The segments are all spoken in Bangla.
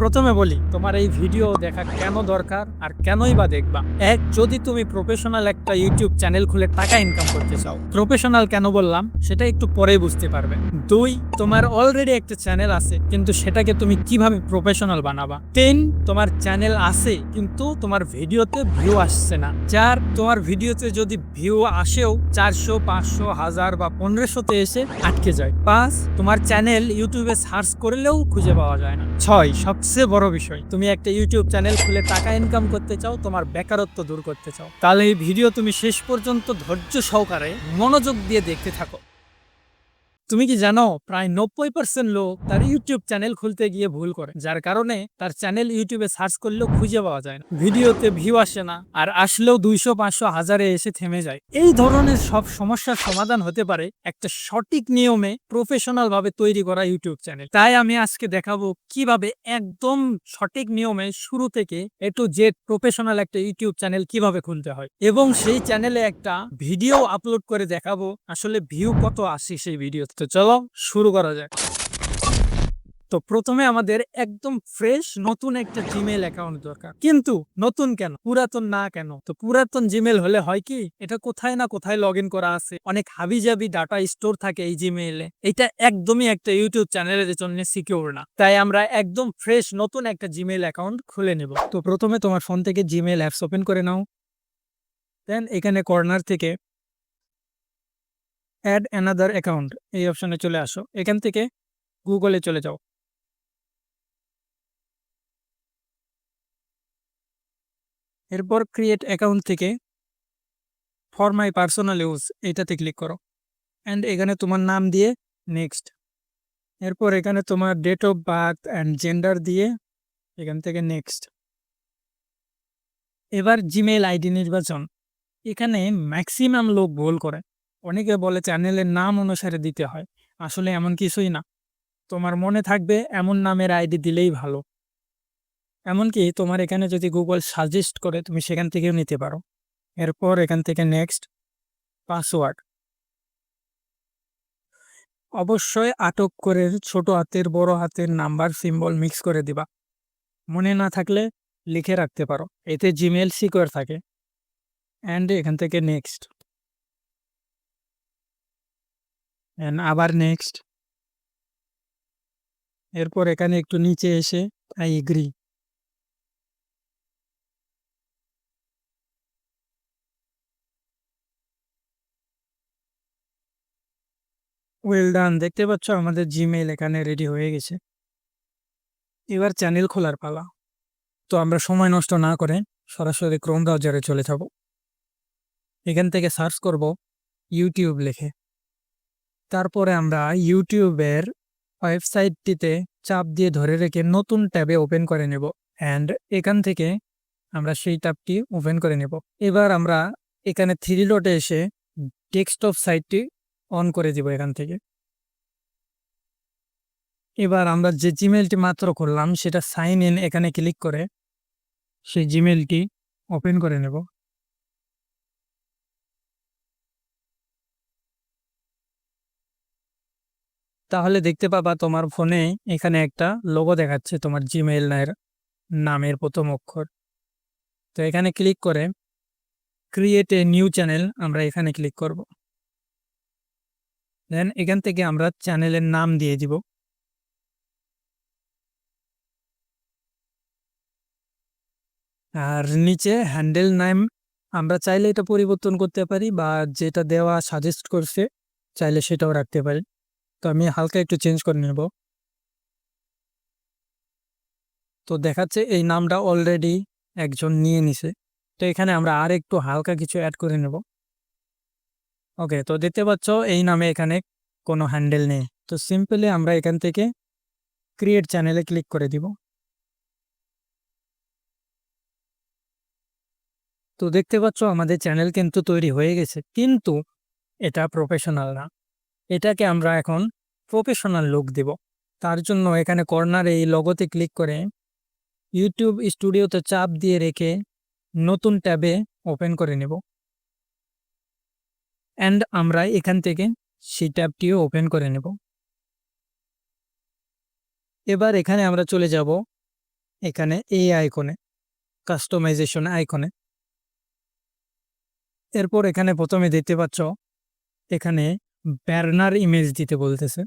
প্রথমে বলি, তোমার এই ভিডিও দেখা কেন দরকার আর কেনই বা দেখবা? এক, যদি তুমি প্রফেশনাল একটা ইউটিউব চ্যানেল খুলে টাকা ইনকাম করতে চাও প্রফেশনাল কেন বললাম? সেটা একটু পরেই বুঝতে পারবে। দুই, তোমার অলরেডি একটা চ্যানেল আছে, কিন্তু সেটাকে তুমি কীভাবে প্রফেশনাল বানাবা? তিন, তোমার চ্যানেল আছে, কিন্তু তোমার ভিডিওতে ভিউ আসছে না। চার, তোমার ভিডিওতে যদি ভিউ আসেও চারশো, পাঁচশো, হাজার বা পনেরোশোতে এসে আটকে যায়। পাঁচ, তোমার চ্যানেল ইউটিউবে সার্চ করলেও খুঁজে পাওয়া যায় না। ছয়, সবচেয়ে বড় বিষয়, তুমি একটা ইউটিউব চ্যানেল খুলে টাকা ইনকাম করতে চাও, তোমার বেকারত্ব দূর করতে চাও। তাহলে এই ভিডিও তুমি শেষ পর্যন্ত ধৈর্য সহকারে মনোযোগ দিয়ে দেখতে থাকো। তুমি কি জানো, প্রায় নব্বই পার্সেন্ট লোক তার ইউটিউব চ্যানেল খুলতে গিয়ে ভুল করে। যার কারণে তার চ্যানেল ইউটিউবে সার্চ করলেও খুঁজে পাওয়া যায় না। ভিডিওতে ভিউ আসে না, আর আসলেও দুইশো পাঁচশো হাজারে এসে থেমে যায়। এই ধরনের সব সমস্যার সমাধান হতে পারে একটা সঠিক নিয়মে প্রফেশনাল ভাবে তৈরি করা ইউটিউব চ্যানেল তাই আমি আজকে দেখাবো কীভাবে একদম সঠিক নিয়মে শুরু থেকে এ টু জেড প্রফেশনাল একটা ইউটিউব চ্যানেল কীভাবে খুলতে হয়। এবং সেই চ্যানেলে একটা ভিডিও আপলোড করে দেখাবো। আসলে ভিউ কত আসে সেই ভিডিও তো চলো শুরু করা যাক। তো প্রথমে আমাদের একদম ফ্রেশ নতুন একটা জিমেল অ্যাকাউন্ট দরকার। কিন্তু নতুন কেন? পুরাতন না কেন? তো পুরাতন জিমেল হলে হয় কি? এটা কোথায় না কোথায় লগ করা আছে? অনেক হাবিজাবি ডাটা স্টোর থাকে এই জিমেইলে এটা একদমই একটা ইউটিউব চ্যানেলের জন্য সিকিউর না। তাই আমরা একদম ফ্রেশ নতুন একটা জিমেল অ্যাকাউন্ট খুলে নেব। তো প্রথমে তোমার ফোন থেকে জিমেল অ্যাপস ওপেন করে নাও। দেন এখানে কর্নার থেকে অ্যাড অ্যানাদার অ্যাকাউন্ট এই অপশনে চলে আসো। এখান থেকে গুগলে চলে যাও। এরপর ক্রিয়েট অ্যাকাউন্ট থেকে ফর মাই পার্সোনাল ইউজ এটাতে ক্লিক করো। অ্যান্ড এখানে তোমার নাম দিয়ে নেক্সট এরপর এখানে তোমার date of birth and gender দিয়ে এখান থেকে নেক্সট এবার জিমেইল আইডি নির্বাচন। এখানে ম্যাক্সিমাম লোক ভুল করে। অনেকে বলে চ্যানেলের নাম অনুসারে দিতে হয়। আসলে এমন কিছুই না। তোমার মনে থাকবে এমন নামের আইডি দিলেই ভালো। এমনকি তোমার এখানে যদি গুগল সাজেস্ট করে, তুমি সেখান থেকেও নিতে পারো। এরপর এখান থেকে নেক্সট পাসওয়ার্ড অবশ্যই আটক করে ছোট হাতের, বড় হাতের নাম্বার সিম্বল মিক্স করে দিবা। মনে না থাকলে লিখে রাখতে পারো। এতে জিমেল সিকিউর থাকে। অ্যান্ড এখান থেকে নেক্সট অ্যান্ড আবার নেক্সট এরপর এখানে একটু নিচে এসে আই এগ্রি ওয়েল ডান দেখতে পাচ্ছ আমাদের জিমেইল এখানে রেডি হয়ে গেছে। এবার চ্যানেল খোলার পালা। তো আমরা সময় নষ্ট না করে সরাসরি ক্রোম ব্রাউজারে চলে যাব। এখান থেকে সার্চ করব ইউটিউব লিখে। তারপরে আমরা ইউটিউবের ওয়েবসাইটটিতে চাপ দিয়ে ধরে রেখে নতুন ট্যাবে ওপেন করে নেব। অ্যান্ড এখান থেকে আমরা সেই ট্যাবটি ওপেন করে নেব। এবার আমরা এখানে থ্রি ডটে এসে ডেস্কটপ সাইটটি অন করে দিব এখান থেকে। এবার আমরা যে জিমেলটি মাত্র করলাম সেটা সাইন ইন এখানে ক্লিক করে সেই জিমেলটি ওপেন করে নেব। তাহলে দেখতে পাবা তোমার ফোনে এখানে একটা লোগো দেখাচ্ছে তোমার জিমেইল নামের প্রথম অক্ষর। তো এখানে ক্লিক করে ক্রিয়েট এ নিউ চ্যানেল আমরা এখানে ক্লিক করব। দেন এখান থেকে আমরা চ্যানেলের নাম দিয়ে দিব। আর নিচে হ্যান্ডেল নাম আমরা চাইলে এটা পরিবর্তন করতে পারি বা যেটা দেওয়া সাজেস্ট করছে চাইলে সেটাও রাখতে পারি। তো আমি হালকা একটু চেঞ্জ করে নেব। তো দেখাচ্ছে এই নামটা অলরেডি একজন নিয়ে নিছে। তো এখানে আমরা আর একটু হালকা কিছু অ্যাড করে নেব। ওকে তো দেখতে পাচ্ছ এই নামে এখানে কোনো হ্যান্ডেল নেই। তো সিম্পলি আমরা এখান থেকে ক্রিয়েট চ্যানেলে ক্লিক করে দিব। তো দেখতে পাচ্ছ আমাদের চ্যানেল কিন্তু তৈরি হয়ে গেছে, কিন্তু এটা প্রফেশনাল না। এটাকে আমরা এখন প্রফেশনাল লুক দেব। তার জন্য এখানে কর্নারে এই লগোতে ক্লিক করে ইউটিউব স্টুডিওতে চাপ দিয়ে রেখে নতুন ট্যাবে ওপেন করে নেব। অ্যান্ড আমরা এখান থেকে সেই ট্যাবটিও ওপেন করে নেব। এবার এখানে আমরা চলে যাব এখানে এই আইকনে কাস্টমাইজেশন আইকনে এরপর এখানে প্রথমে দেখতে পাচ্ছ এখানে ব্যানার ইমেজ দিতে বলতেছে।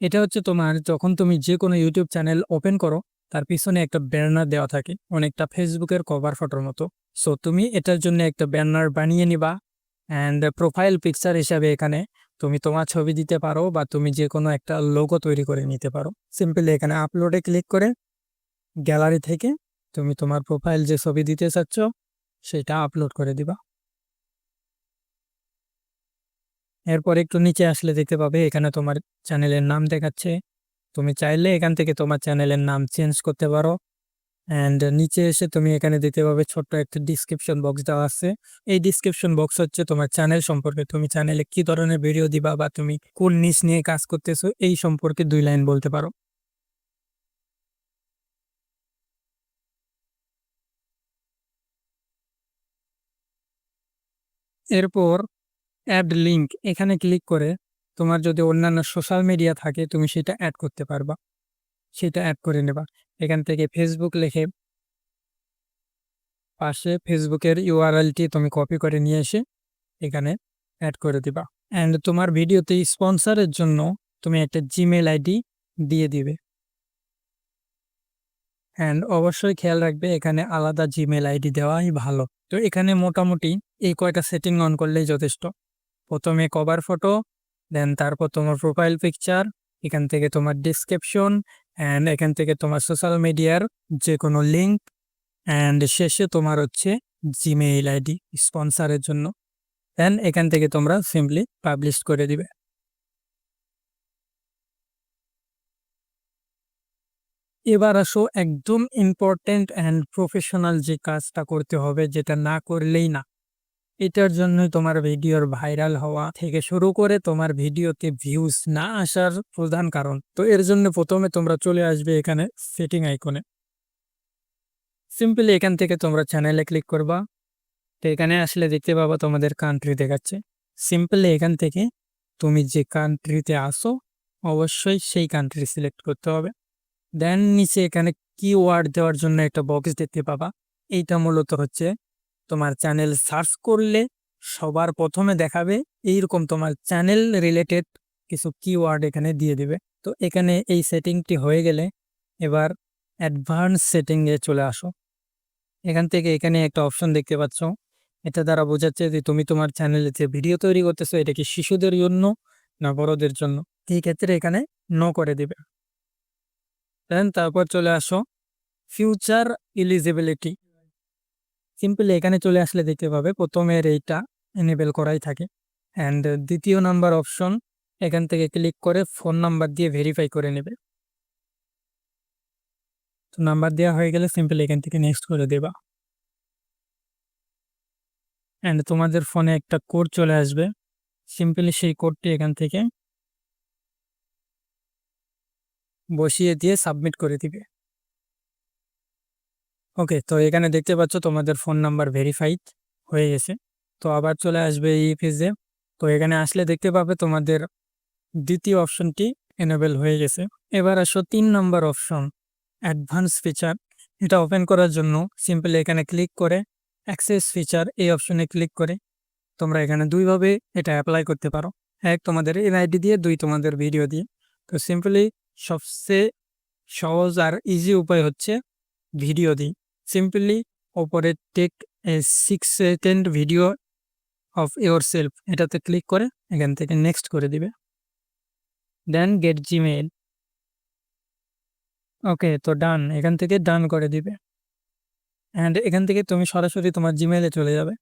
এটা হচ্ছে তোমার যখন তুমি যে কোনো ইউটিউব চ্যানেল ওপেন করো, তার পিছনে একটা ব্যানার দেওয়া থাকে। অনেকটা ফেসবুকের কভার ফটোর মতো। সো তুমি এটার জন্য একটা ব্যানার বানিয়ে নিবা অ্যান্ড প্রোফাইল পিকচার হিসাবে এখানে তুমি তোমার ছবি দিতে পারো বা তুমি যে কোনো একটা লোগো তৈরি করে নিতে পারো। সিম্পলি এখানে আপলোডে ক্লিক করে গ্যালারি থেকে তুমি তোমার প্রোফাইল যে ছবি দিতে চাচ্ছ, সেটা আপলোড করে দিবা। এরপর একটু নিচে আসলে দেখতে পাবে, এখানে তোমার চ্যানেলের নাম দেখাচ্ছে। তুমি চাইলে এখান থেকে তোমার চ্যানেলের নাম চেঞ্জ করতে পারো। অ্যান্ড নিচে এসে তুমি এখানে দেখতে পাবে ছোট্ট একটা ডিসক্রিপশন বক্স দেওয়া আছে। এই ডিসক্রিপশন বক্স হচ্ছে তোমার চ্যানেল সম্পর্কে। তুমি চ্যানেলে কি ধরনের ভিডিও দিবা বা তুমি কোন নিচ নিয়ে কাজ করতেছো, এই সম্পর্কে দুই লাইন বলতে পারো। এরপর অ্যাড লিঙ্ক এখানে ক্লিক করে তোমার যদি অন্যান্য সোশ্যাল মিডিয়া থাকে, তুমি সেটা অ্যাড করতে পারবা। সেটা অ্যাড করে নেবা। এখান থেকে ফেসবুক লেখে পাশে ফেসবুকের ইউআরএলটি তুমি কপি করে নিয়ে এসে এখানে অ্যাড করে দিবা। অ্যান্ড তোমার ভিডিওতে স্পন্সরের জন্য তুমি একটা জিমেল আইডি দিয়ে দিবে। অ্যান্ড অবশ্যই খেয়াল রাখবে, এখানে আলাদা জিমেল আইডি দেওয়াই ভালো। তো এখানে মোটামুটি এই কয়টা সেটিং অন করলেই যথেষ্ট। প্রথমে কভার ফটো দেন তারপর তোমার প্রোফাইল পিকচার এখান থেকে তোমার ডিসক্রিপশন অ্যান্ড এখান থেকে তোমার সোশ্যাল মিডিয়ার যে কোনো লিঙ্ক অ্যান্ড শেষে তোমার হচ্ছে জিমেইল আইডি স্পন্সারের জন্য। দেন এখান থেকে তোমরা সিম্পলি পাবলিশ করে দিবে। এবার আসো একদম ইম্পর্টেন্ট অ্যান্ড প্রফেশনাল যে কাজটা করতে হবে, যেটা না করলেই না। এটার জন্য তোমার ভিডিওর ভাইরাল হওয়া থেকে শুরু করে তোমার ভিডিওতে ভিউজ না আসার প্রধান কারণ। তো এর জন্য প্রথমে তোমরা চলে আসবে এখানে সেটিং আইকনে সিম্পলি এখান থেকে তোমরা চ্যানেলে ক্লিক করবা। তো এখানে আসলে দেখতে পাবা তোমাদের কান্ট্রি দেখাচ্ছে। সিম্পলি এখান থেকে তুমি যে কান্ট্রিতে আসো, অবশ্যই সেই কান্ট্রি সিলেক্ট করতে হবে। দেন নিচে এখানে কিওয়ার্ড দেওয়ার জন্য একটা বক্স দেখতে পাবা। এইটা মূলত হচ্ছে তোমার চ্যানেল সার্চ করলে সবার প্রথমে দেখাবে এইরকম তোমার চ্যানেল রিলেটেড কিছু কিওয়ার্ড এখানে দিয়ে দিবে। তো এখানে এই সেটিংটি হয়ে গেলে এবার অ্যাডভান্স সেটিংয়ে চলে আসো। এখান থেকে এখানে একটা অপশন দেখতে পাচ্ছ। এটা দ্বারা বোঝাচ্ছে যে তুমি তোমার চ্যানেলে যে ভিডিও তৈরি করতেছো, এটা কি শিশুদের জন্য না বড়দের জন্য? এই ক্ষেত্রে এখানে নো করে দিবে। দেন তারপর চলে আসো ফিউচার ইলিজিবিলিটি সিম্পলি এখানে চলে আসলে দেখতে পাবে। প্রথমের এইটা এনেবেল করাই থাকে। অ্যান্ড দ্বিতীয় নাম্বার অপশন এখান থেকে ক্লিক করে ফোন নাম্বার দিয়ে ভেরিফাই করে নেবে। তো নাম্বার দেওয়া হয়ে গেলে সিম্পলি এখান থেকে নেক্সট করে দেবা। অ্যান্ড তোমাদের ফোনে একটা কোড চলে আসবে। সিম্পলি সেই কোডটি এখান থেকে বসিয়ে দিয়ে সাবমিট করে দিবে। ওকে তো এখানে দেখতে পাচ্ছ তোমাদের ফোন নাম্বার ভেরিফাইড হয়ে গেছে। তো আবার চলে আসবে এই পেজে তো এখানে আসলে দেখতে পাবে তোমাদের দ্বিতীয় অপশনটি এনেবেল হয়ে গেছে। এবার আসো তিন নম্বর অপশন অ্যাডভান্স ফিচার এটা ওপেন করার জন্য সিম্পলি এখানে ক্লিক করে অ্যাক্সেস ফিচার এই অপশনে ক্লিক করে তোমরা এখানে দুইভাবে এটা অ্যাপ্লাই করতে পারো। এক তোমাদের এনআইডি দিয়ে, দুই তোমাদের ভিডিও দিয়ে। তো সিম্পলি সবচেয়ে সহজ আর ইজি উপায় হচ্ছে ভিডিও দিই সিম্পলি ওপরে take a six second video of yourself এটাতে ক্লিক করে এখান থেকে নেক্সট করে দিবে। দেন গেট জিমেইল ওকে তো ডান এখান থেকে ডান করে দিবে। অ্যান্ড এখান থেকে তুমি সরাসরি তোমার জিমেইলে চলে যাবে।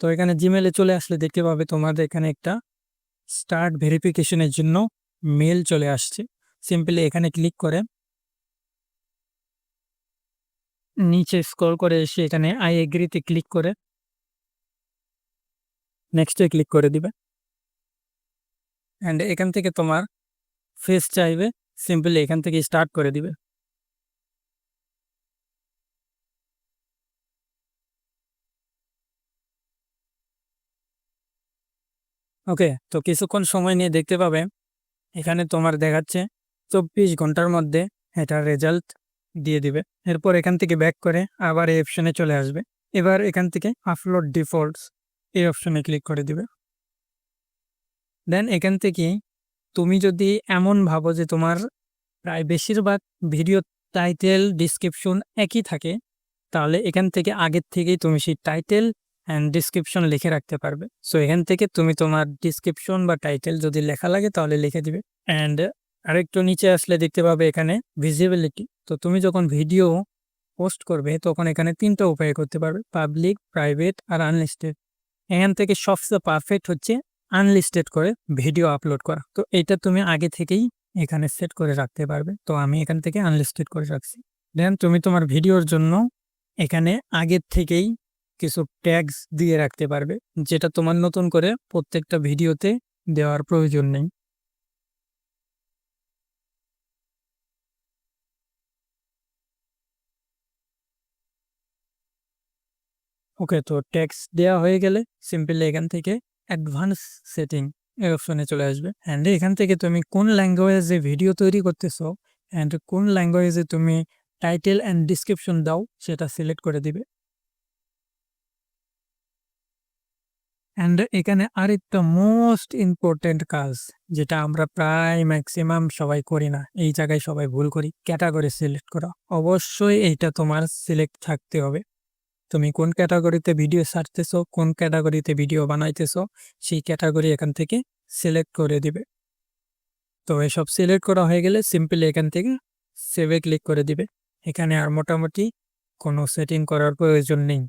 তো এখানে জিমেলে চলে আসলে দেখতে পাবে তোমাদের এখানে একটা স্টার্ট ভেরিফিকেশনের জন্য মেল চলে আসছে। সিম্পলি এখানে ক্লিক করে নিচে স্ক্রল করে এসে এখানে আই এগ্রিতে ক্লিক করে নেক্সটে ক্লিক করে দিবে। অ্যান্ড এখান থেকে তোমার ফেস চাইবে সিম্পলি এখান থেকে স্টার্ট করে দিবে। ওকে তো কিছুক্ষণ সময় নিয়ে দেখতে পাবে, এখানে তোমার দেখাচ্ছে চব্বিশ ঘণ্টার মধ্যে এটার রেজাল্ট দিয়ে দিবে। এরপর এখান থেকে ব্যাক করে আবার এই অপশনে চলে আসবে। এবার এখান থেকে আপলোড ডিফল্টস এই অপশনে ক্লিক করে দিবে। দেন এখান থেকে তুমি যদি এমন ভাবো যে তোমার প্রায় বেশিরভাগ ভিডিও টাইটেল ডিসক্রিপশন একই থাকে, তাহলে এখান থেকে আগের থেকেই তুমি সেই টাইটেল অ্যান্ড ডিসক্রিপশন লিখে রাখতে পারবে। সো এখান থেকে তুমি তোমার ডিসক্রিপশন বা টাইটেল যদি লেখা লাগে তাহলে লিখে দিবে। অ্যান্ড আরেকটু নিচে আসলে দেখতে পাবে এখানে ভিজিবিলিটি তো তুমি যখন ভিডিও পোস্ট করবে, তখন এখানে তিনটা উপায় করতে পারবে পাবলিক প্রাইভেট আর আনলিস্টেড এখান থেকে সবচেয়ে পারফেক্ট হচ্ছে আনলিস্টেড করে ভিডিও আপলোড করা। তো এটা তুমি আগে থেকেই এখানে সেট করে রাখতে পারবে। তো আমি এখান থেকে আনলিস্টেড করে রাখছি। দেন তুমি তোমার ভিডিওর জন্য এখানে আগের থেকেই কিছু ট্যাগস দিয়ে রাখতে পারবে, যেটা তোমার নতুন করে প্রত্যেকটা ভিডিওতে দেওয়ার প্রয়োজন নেই। ওকে তো ট্যাক্স দেওয়া হয়ে গেলে সিম্পলি এখান থেকে অ্যাডভান্স সেটিং এই অপশনে চলে আসবে। অ্যান্ড এখান থেকে তুমি কোন ল্যাঙ্গুয়েজে ভিডিও তৈরি করতেছো অ্যান্ড কোন ল্যাঙ্গুয়েজে তুমি টাইটেল অ্যান্ড ডিসক্রিপশন দাও সেটা সিলেক্ট করে দিবে। অ্যান্ড এখানে আরেকটা মোস্ট ইম্পর্টেন্ট কাজ যেটা আমরা প্রায় ম্যাক্সিমাম সবাই করি না, এই জায়গায় সবাই ভুল করি ক্যাটাগরি সিলেক্ট করা। অবশ্যই এইটা তোমার সিলেক্ট থাকতে হবে। তুমি কোন ক্যাটাগরিতে ভিডিও ছাড়তেছো, কোন ক্যাটাগরিতে ভিডিও বানাইতেছো, সেই ক্যাটাগরি এখান থেকে সিলেক্ট করে দিবে। তো এসব সিলেক্ট করা হয়ে গেলে সিম্পলি এখান থেকে সেভে ক্লিক করে দিবে। এখানে আর মোটামুটি কোনো সেটিং করার প্রয়োজন নেই।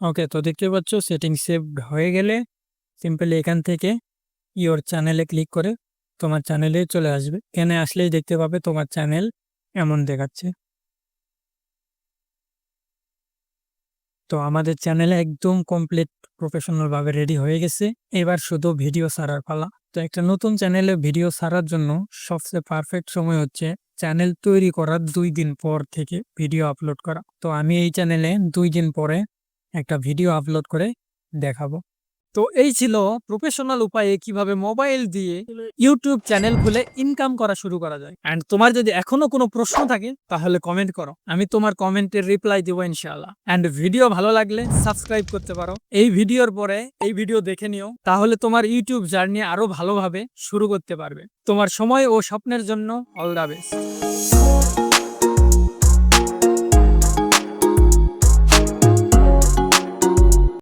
ওকে তো দেখতে পাচ্ছ সেটিং সেভ হয়ে গেলে সিম্পলি এখান থেকে ইওর চ্যানেলে ক্লিক করে তোমার চ্যানেলে চলে আসবে। এখানে আসলেই দেখতে পাবে তোমার চ্যানেল এমন দেখাচ্ছে। তো আমাদের চ্যানেলে একদম কমপ্লিট প্রফেশনালভাবে রেডি হয়ে গেছে। এবার শুধু ভিডিও ছাড়ার পালা। তো একটা নতুন চ্যানেলে ভিডিও ছাড়ার জন্য সবচেয়ে পারফেক্ট সময় হচ্ছে চ্যানেল তৈরি করার দুই দিন পর থেকে ভিডিও আপলোড করা। তো আমি এই চ্যানেলে দুই দিন পরে একটা ভিডিও আপলোড করে দেখাবো। তো এই ছিল প্রফেশনাল উপায়ে কীভাবে মোবাইল দিয়ে ইউটিউব চ্যানেল খুলে ইনকাম করা শুরু করা যায়। এন্ড তোমার যদি এখনও কোনো প্রশ্ন থাকে, তাহলে কমেন্ট করো। আমি তোমার কমেন্টের রিপ্লাই দিব ইনশাআল্লাহ। এন্ড ভিডিও ভালো লাগলে সাবস্ক্রাইব করতে পারো। এই ভিডিওর পরে এই ভিডিও দেখে নিও। তাহলে তোমার ইউটিউব জার্নি আরও ভালোভাবে শুরু করতে পারবে। তোমার সময় ও স্বপ্নের জন্য অল দা বেস্ট